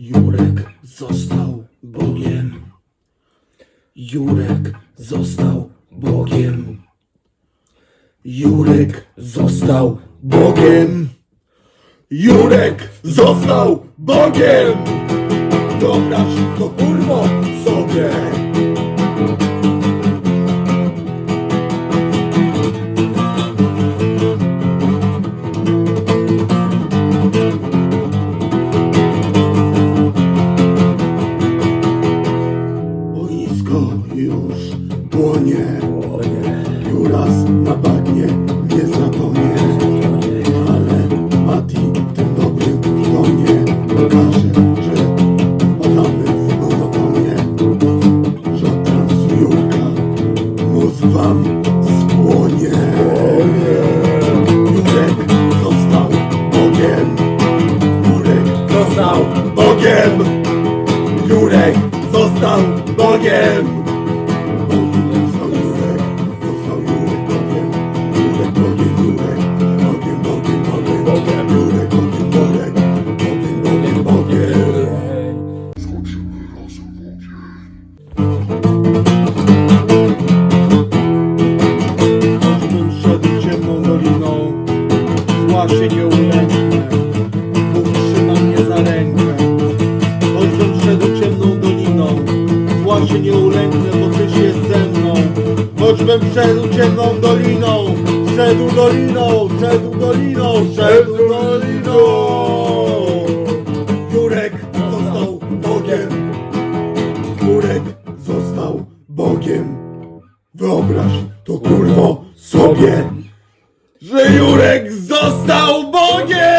Jurek został Bogiem. Jurek został Bogiem. Jurek został Bogiem. Jurek został Bogiem. Wyobraź to kurwo sobie. Boisko już płonie. Juras na bagnie nie zatonie. Ale Mati w tym dobrym tonie pokaże, został Bogiem! Potem szedł ciemną doliną, szedł doliną, szedł doliną, szedł doliną. Jurek został Bogiem. Jurek został Bogiem. Wyobraź to kurwo sobie, że Jurek został Bogiem!